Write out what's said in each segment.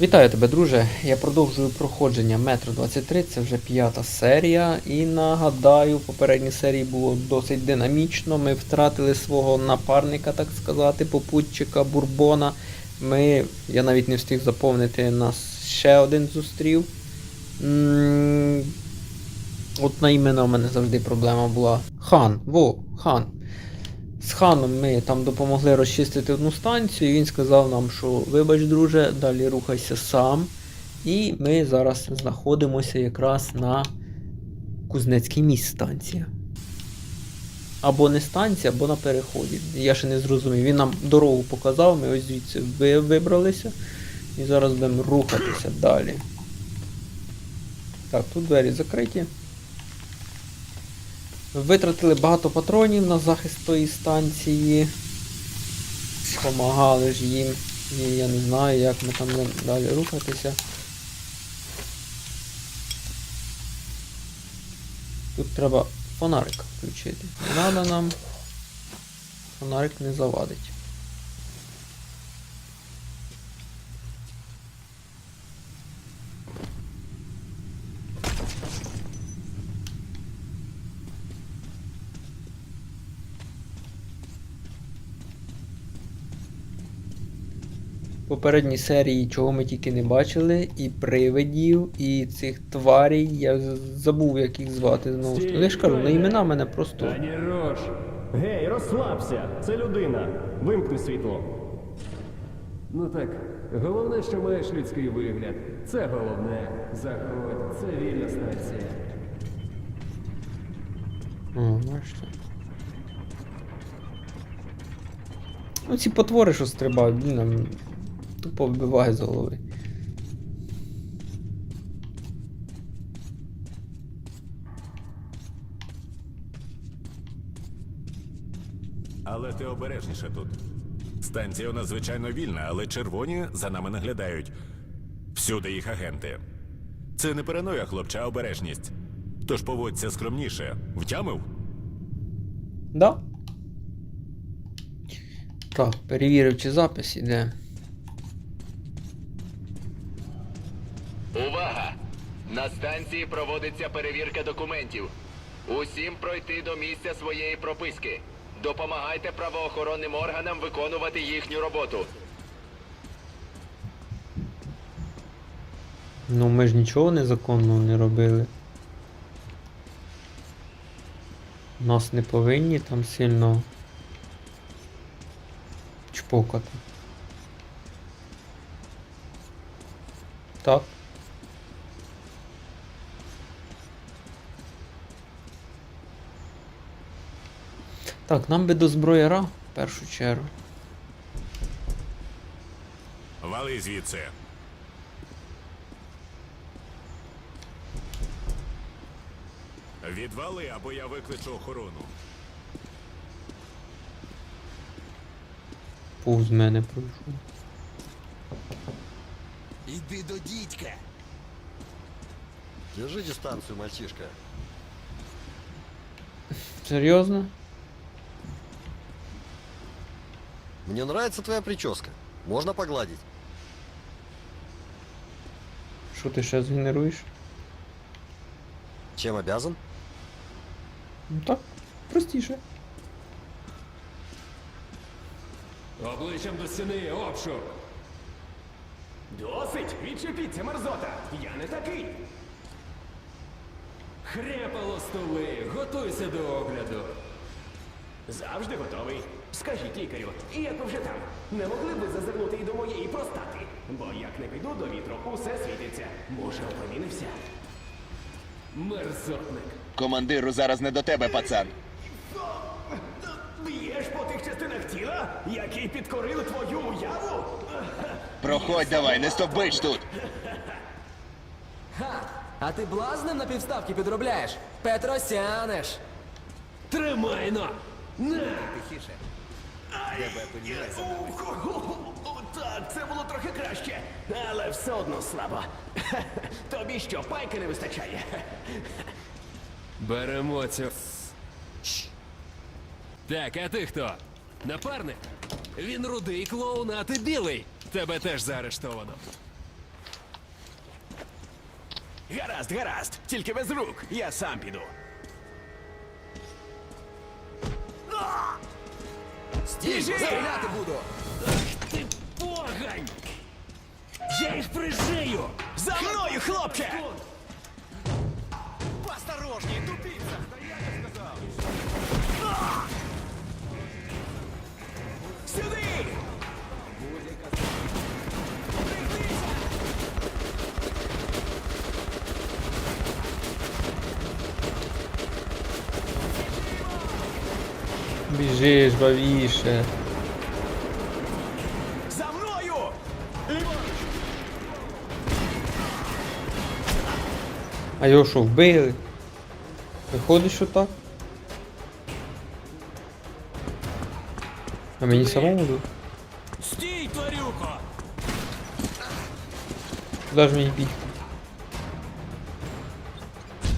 Вітаю тебе, друже. Я продовжую проходження метро 23, це вже п'ята серія. І нагадаю, в попередній серії було досить динамічно. Ми втратили свого напарника, так сказати, попутчика Бурбона. Ми, я навіть не встиг заповнити, нас ще один зустрів. От на імена у мене завжди проблема була. Хан, во, хан. З ханом ми там допомогли розчистити одну станцію, і він сказав нам, що вибач, друже, далі рухайся сам. І ми зараз знаходимося якраз на Кузнецький міст станція. Або не станція, або на переході. Я ще не зрозумів. Він нам дорогу показав, ми ось звідси вибралися. І зараз будемо рухатися далі. Так, тут двері закриті. Витратили багато патронів на захист тої станції. Помагали ж їм. І я не знаю, як ми там далі рухатися. Тут треба фонарик включити. Треба нам. Фонарик не завадить. Попередній серії, чого ми тільки не бачили, і привидів, і цих тварей. Я забув, як їх звати знову. ж. Я ж кажу, на імена мене просто. Гей, розслабся! Це людина. Вимкни світло. Ну так, головне, що маєш людський вигляд. Це головне. Заходь, це вільна станція. О, бачите. Ну, ці потвори, що стрибають, блін, тупо вбиває з голови. Але ти обережніше тут. Станція у нас звичайно вільна, але червоні за нами наглядають. Всюди їх агенти. Це не параноя, хлопча, а обережність. Тож поводься скромніше. Втямив? Да? Так, перевірив, чи запис іде. На станції проводиться перевірка документів. Усім пройти до місця своєї прописки. Допомагайте правоохоронним органам виконувати їхню роботу. Ну, ми ж нічого незаконного не робили. Нас не повинні там сильно чпокати. Так. Так, нам би до зброяра в першу чергу. Вали звідси. Відвали, або я викличу охорону. Повз мене пройшов. Иди до дідька. Держи дистанцию, мальчишка. Серйозно? Мне нравится твоя прическа. Можно погладить? Що ти ще згенеруєш? Чем обязан? Ну так, простіше. Обличчям до стіни, обшук. Досить! Відчепіться, мерзота! Я не такий! Хрепало столи, готуйся до огляду. Завжди готовий. Скажіть лікарю, і як ви вже там? Не могли б ви зазирнути і до моєї простати? Бо як не піду до вітру, усе світиться. Може, опромінився? Мерзотник. Командиру зараз не до тебе, пацан. Б'єш по тих частинах тіла, які підкорили твою уяву? Проходь давай, не стовбич тут. А ти блазнем на півставки підробляєш? Петросянеш. Тримай на! На! О, Так, це було трохи краще, але все одно слабо. Тобі що, пайки не вистачає? Беремо цю. Так, а ти хто? Напарник? Він рудий клоун, а ти білий. Тебе теж заарештовано. Гаразд, гаразд, тільки без рук, я сам піду. Стій, стріляти буду! Ти погань! Я їх прижию! За мною, хлопче! Осторожней, тупица! Біжиш, бавіше. За мною! А його що, вбили? Виходить, що так? А мені самому тут? Стій, тварюко! Куди ж мені бігти?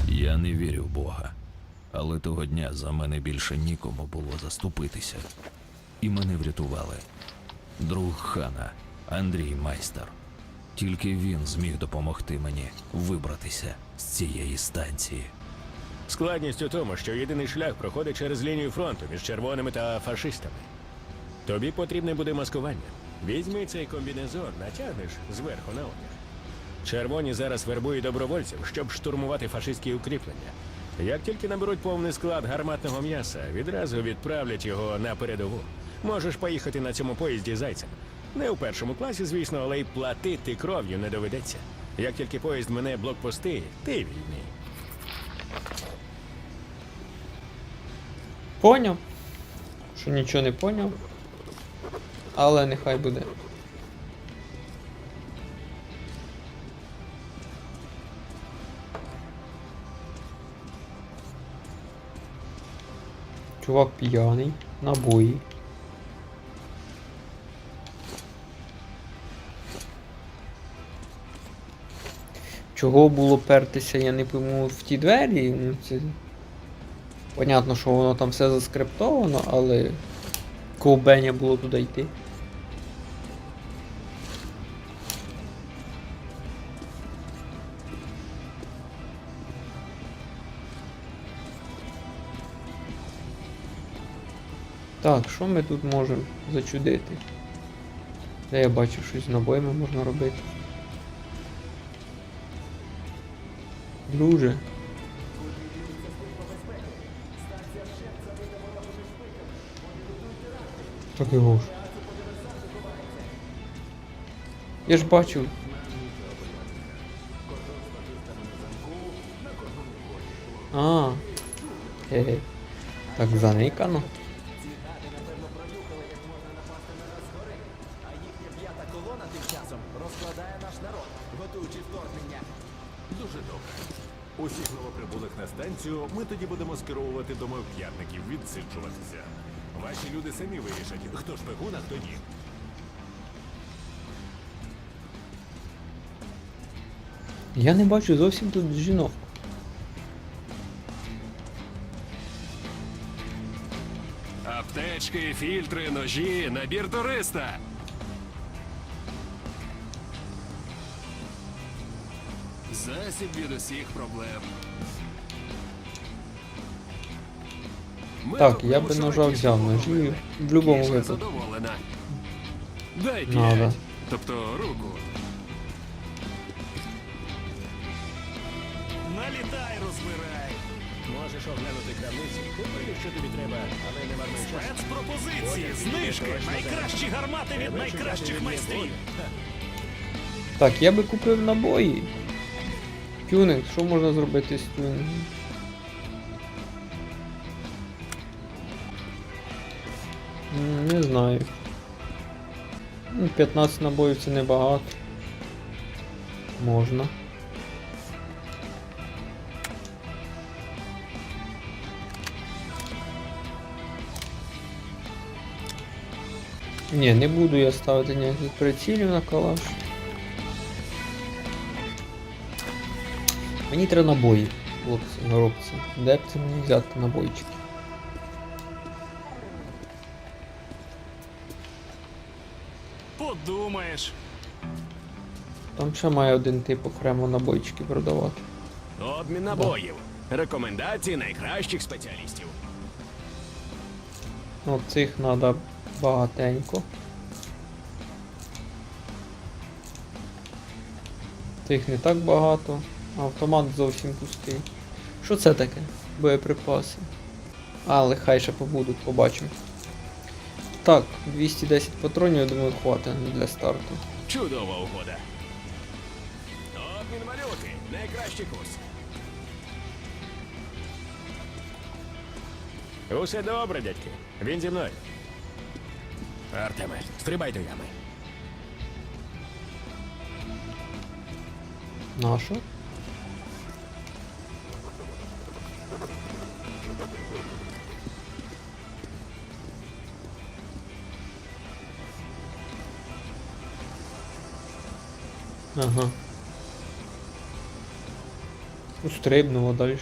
Я не вірю в Бога. Але того дня за мене більше нікому було заступитися. І мене врятували. Друг хана Андрій Майстер. Тільки він зміг допомогти мені вибратися з цієї станції. Складність у тому, що єдиний шлях проходить через лінію фронту між червоними та фашистами. Тобі потрібне буде маскування. Візьми цей комбінезон, натягнеш зверху на одяг. Червоні зараз вербують добровольців, щоб штурмувати фашистські укріплення. Як тільки наберуть повний склад гарматного м'яса, відразу відправлять його на передову. Можеш поїхати на цьому поїзді зайцем. Не у першому класі, звісно, але й платити кров'ю не доведеться. Як тільки поїзд мене блокпости, ти вільний. Поняв? Що нічого не поняв. Але нехай буде. Чувак п'яний, набої. Чого було пертися, я не пойму в ті двері. Ну, це... Понятно, що воно там все заскриптовано, але ковбеня було туди йти. Так, що ми тут можемо зачудити? Де я бачив щось з набоями можна робити. Друже. Так його ж. Я ж бачив. А. Хе-хе. Так заникано. Колона тим часом розкладає наш народ, готуючи вторгнення. Дуже добре. Усіх новоприбулих на станцію ми тоді будемо скеровувати до мовп'ятників, відсиджуватися. Ваші люди самі вирішать, хто шпигун, а хто ні. Я не бачу зовсім тут жінок. Аптечки, фільтри, ножі, набір туриста. Засіб від усіх проблем. Ми Так, я би ножа взяв, ножі в будь-якому Кішка випадку. задоволена. Дай Надо. п'ять. Тобто руку. Налітай, розбирай. Можеш оглянути крамниці, купи, що тобі треба, але не марнуй час. Спецпропозиції, знижки, найкращі гармати від найкращих майстрів. Так, я би купив набої. Тюнинг, що можна зробити з тюнингом? Не знаю. Ну, 15 набоїв це небагато. Можна. Ні, не буду я ставити ніяких прицілів на калаш. Мені треба набої, хлопці, горобці. Де б це мені взяти набойчики? Подумаєш. Там ще має один тип окремо набойчики продавати. Обмін набоїв. Рекомендації найкращих спеціалістів. Ну, цих треба багатенько. Цих не так багато. Автомат зовсім пустий. Що це таке? Боєприпаси. Але хай ще побудуть, побачимо. Так, 210 патронів, я думаю, хватить для старту. Чудова угода. Обмін валюти. Найкращий курс. Усе добре, дядьки. Він зі мною. Артеме, стрибай до ями. Нашу? Ага. Устрибнуло далі.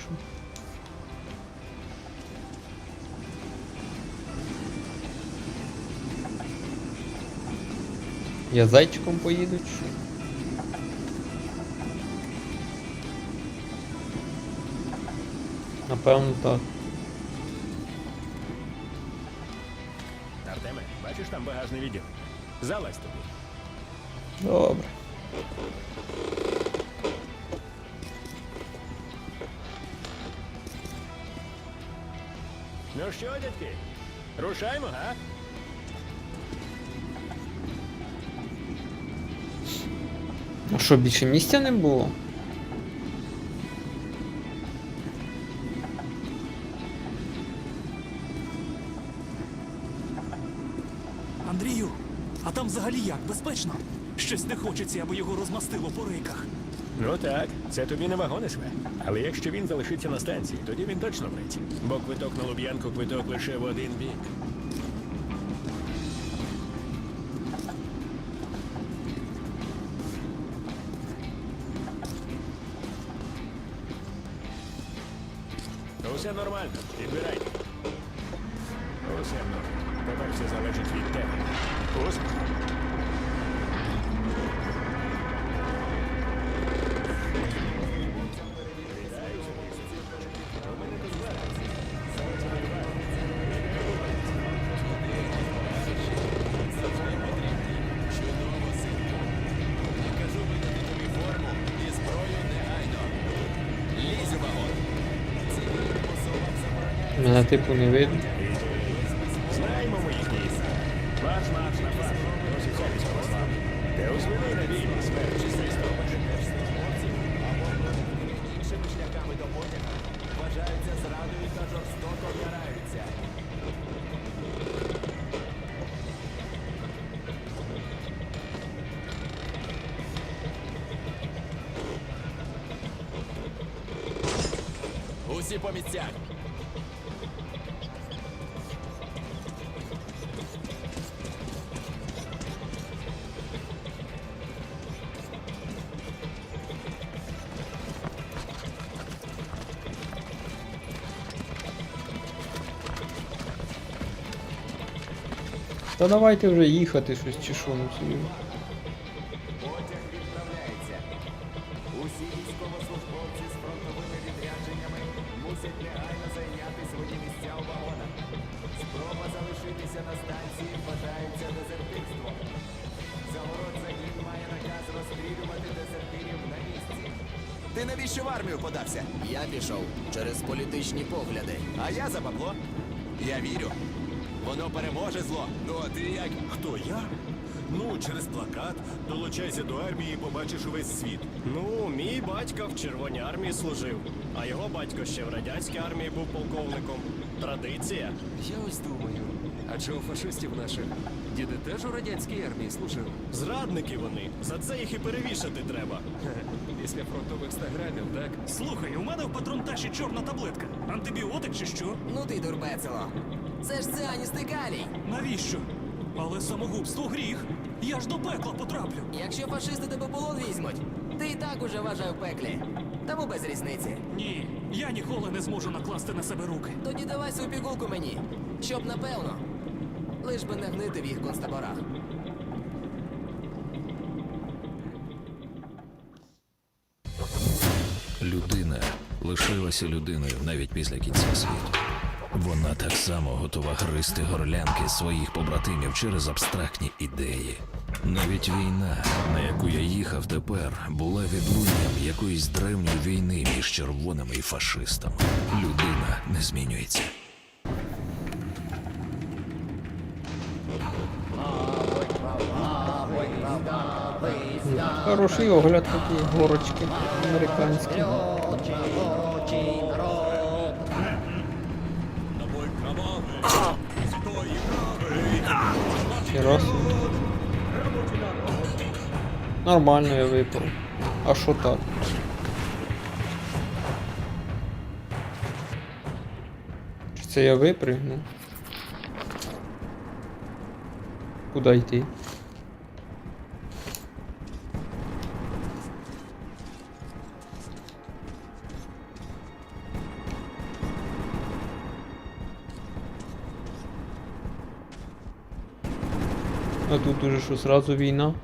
Я зайчиком поїду чи? Напевно так. Бачиш там багажний відділ? Залазь тобі. Добре. Ну що, дядьки? Рушаймо, га? А що, більше місця не було? Як? Безпечно? Щось не хочеться, аби його розмастило по рейках. Ну так, це тобі не вагони све. Але якщо він залишиться на станції, тоді він точно вреться. Бо квиток на Луб'янку квиток лише в один бік. Усе нормально, підбирайте. Усе нормально. Тепер все залежить від тебе. Успіх. Та жорстоко караються. Усі по місцях. Та давайте вже їхати щось чи що ну собі. Потяг відправляється. Усі військовослужбовці з фронтовими відрядженнями мусять негайно зайняти свої місця у вагонах. Спроба залишитися на станції вважається дезертирством. Загород загін має наказ розстрілювати дезертирів на місці. Ти навіщо в армію подався? Я пішов через політичні погляди. А я за бабло. Я вірю. Воно переможе зло. Ну а ти як? Хто я? Ну, через плакат долучайся до армії і побачиш увесь світ. Ну, мій батько в Червоній армії служив, а його батько ще в радянській армії був полковником. Традиція. Я ось думаю, адже у фашистів наших діди теж у радянській армії служили. Зрадники вони. За це їх і перевішати треба. Після фронтових стаграмів, так? Слухай, у мене в патронташі чорна таблетка. Антибіотик чи що? Ну ти дурбецело. Це ж цианістий калій. Навіщо? Але самогубство гріх. Я ж до пекла потраплю. Якщо фашисти тебе полон візьмуть, ти і так уже вважай в пеклі. Тому без різниці. Ні, я ніколи не зможу накласти на себе руки. Тоді давай свою пігулку мені. Щоб напевно. Лиш би не гнити в їх концтаборах. Людина лишилася людиною навіть після кінця світу. Вона так само готова гризти горлянки своїх побратимів через абстрактні ідеї. Навіть війна, на яку я їхав тепер, була відлунням якоїсь древньої війни між червоними і фашистами. Людина не змінюється. Хороший огляд такі горочки американські. Хіра раз. Нормально я випав. А що так? Чи це я випригнув? Куда йти? А тут уже що, сразу війна?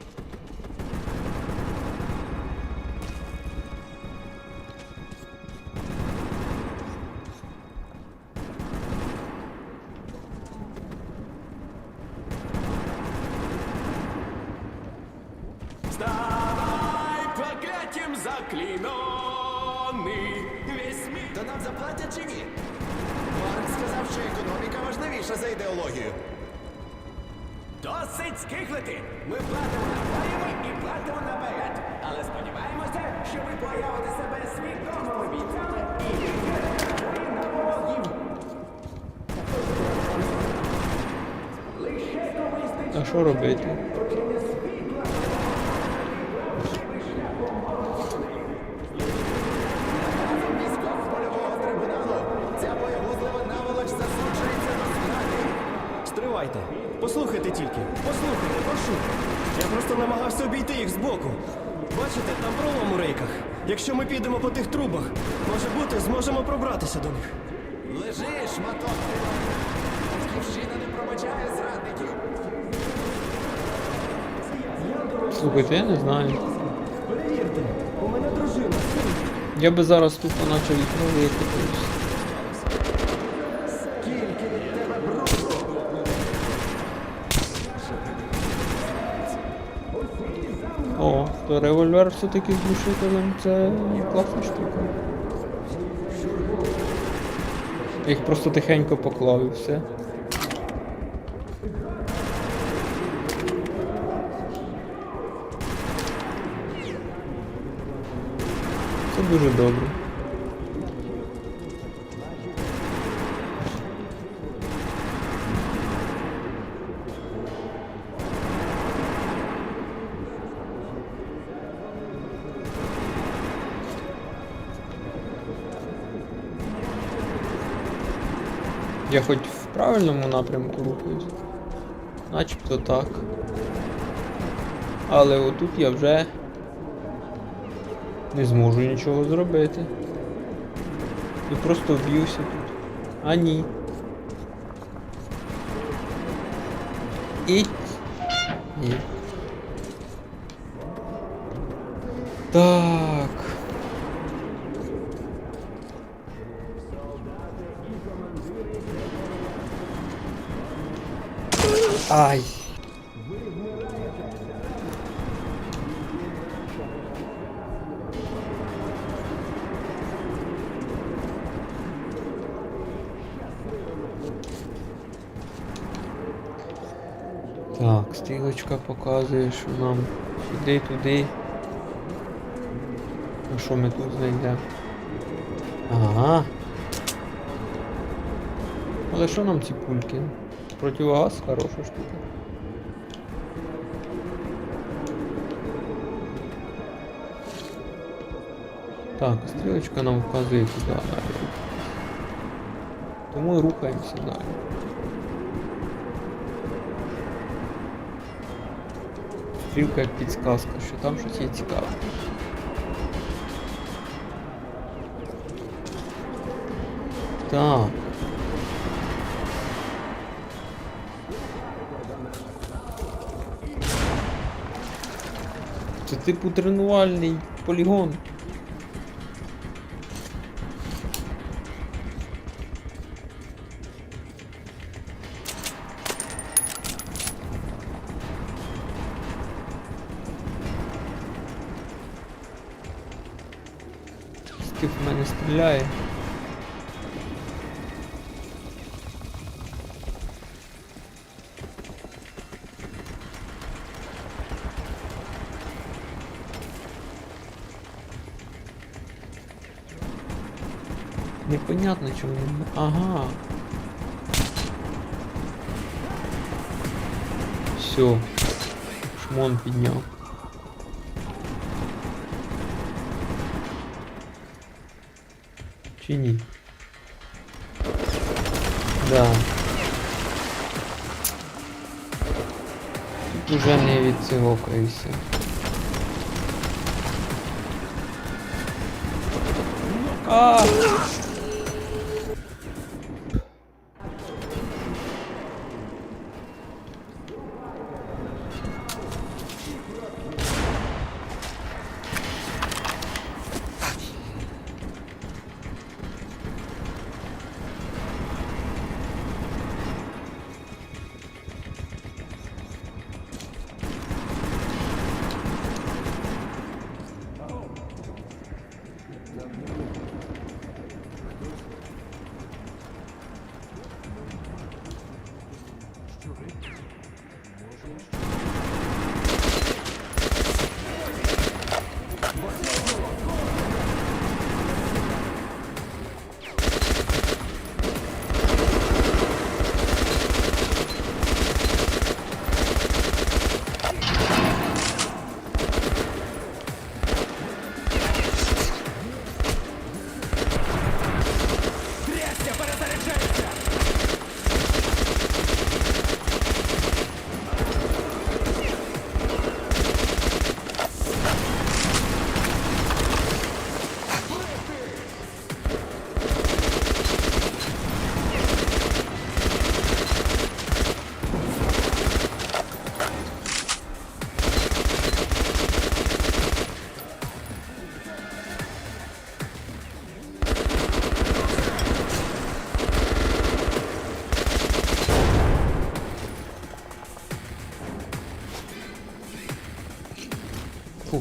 Ставай пакетім заклінований. Весь світ. То нам заплатять чи ні? Марк сказав, що економіка важливіша за ідеологію. Досить скиглити! Ми платимо напоями і платимо наперед. Але сподіваємося, що ви проявите себе свідомими бійцями і відкриєте на ворогів. Лише коли А що робити? Послухайте. Послухайте, прошу. Я просто намагався обійти їх збоку. Бачите, там пролом у рейках. Якщо ми підемо по тих трубах, може бути, зможемо пробратися до них. Лежи, шматок. Батьківщина не пробачає зрадників. Слухайте, я не знаю. Перевірте, у мене дружина, син. Я би зараз тупо наче вікно викопався. Скільки револьвер все-таки з глушителем це класна штука. Їх просто тихенько поклав і все. Це дуже добре. Я хоч в правильному напрямку рухаюсь. Начебто так. Але отут я вже не зможу нічого зробити. І просто вб'юся тут. А ні. І. Ні. Так. Ай. Так, стрілочка показує, що нам сюди, туди. А що ми тут знайдемо? Ага. Але що нам ці пульки? Противогаз хороша штука. Так, стрілочка нам вказує куди далі. Тому і рухаємося далі. Стрілка як підсказка, що там щось є цікаве. Так. Типу тренувальний полігон. Непонятно чому. він- Ага. Все. Шмон підняв. Чи ні? Да. Тут уже не від цього каюся. А!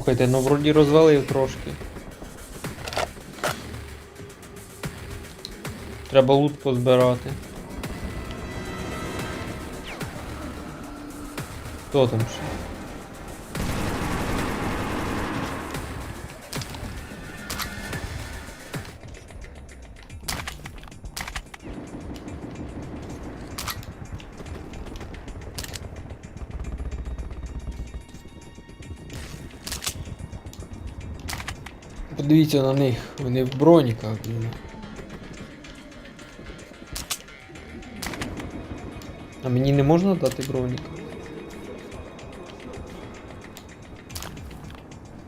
Слухайте, ну вроді розвалив трошки. Треба лут позбирати. Хто там ще? Подивіться на них, вони в броніках, блін. А мені не можна дати бронік?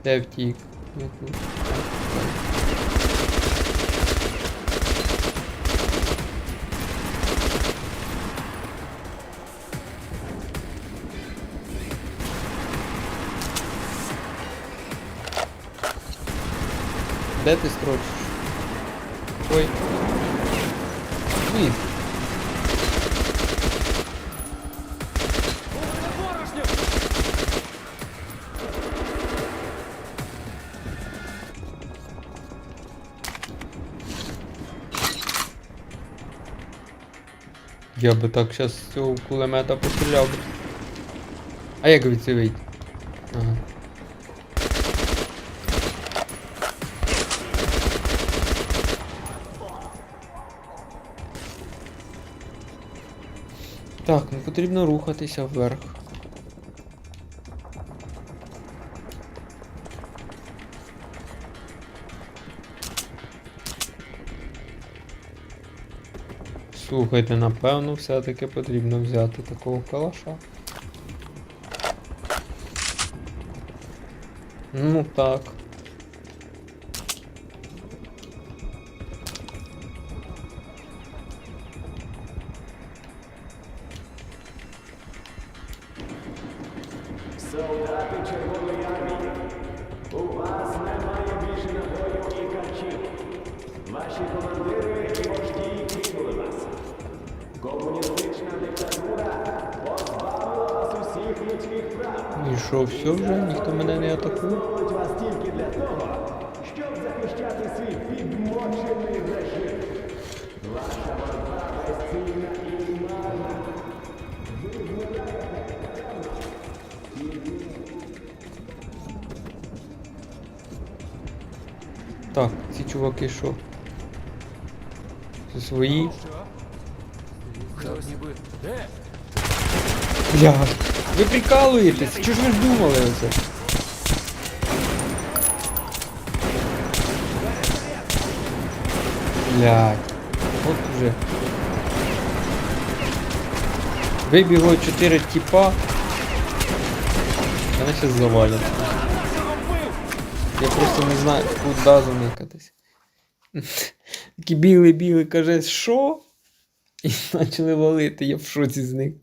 Де втік? Де ти строчиш? Ой. Ні. Я би так щас з цього кулемета постріляв. А як від вийти? Потрібно рухатися вверх. Слухайте, напевно, все-таки потрібно взяти такого калаша. Ну так. Так, ці чуваки що? Це свої? Бля, ви прикалуєтесь? Чого ж ви ж думали оце? Блядь, от уже. Вибігло 4 тіпа. Мене щас завалять. Я просто не знаю, куди заникатись. Такі білий-білий каже, що? І почали валити, я в шоці з них.